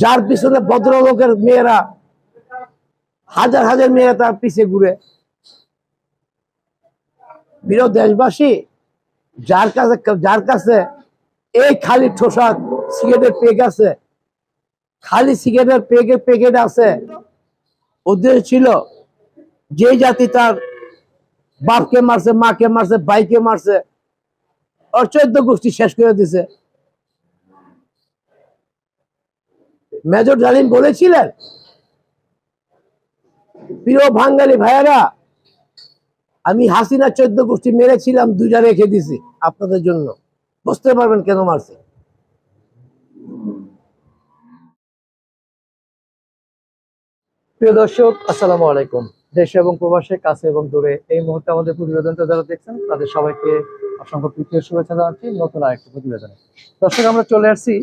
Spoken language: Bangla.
যার পিছনে ভদ্রলোকের মেয়েরা, হাজার হাজার মেয়েরা তার পিছে ঘুরে। প্রিয় দেশবাসী, যার কাছে যার কাছে এই খালি ঠোসা সিগারেটের পেক আছে, খালি সিগারেটের পেকের প্যাকেট আছে, উদ্দেশ্য ছিল যে জাতি তার বাপকে মারছে, মাকে মারছে, ভাইকে মারছে চোদ্দ গোষ্ঠী শেষ করে দিছে। মেজর জালিম বলেছিলেন, প্রিয় বাঙালি ভাইয়েরা, আমি হাসিনা চোদ্দ গোষ্ঠী মেরেছিলাম, দুইটা রেখে দিছি আপনাদের জন্য। বুঝতে পারবেন কেন মারছে? প্রিয় দর্শক, আসসালামু আলাইকুম। দেশে এবং প্রবাসে, কাছে এবং দূরে এই মুহূর্তে আমাদের প্রতিবেদনটা যারা দেখছেন, তাদের সবাইকে অসংখ্য প্রীতীয় শুভেচ্ছা জানাচ্ছি। নতুন আরেকটি প্রতিবেদনে। দর্শক, আমরা চলে আসছি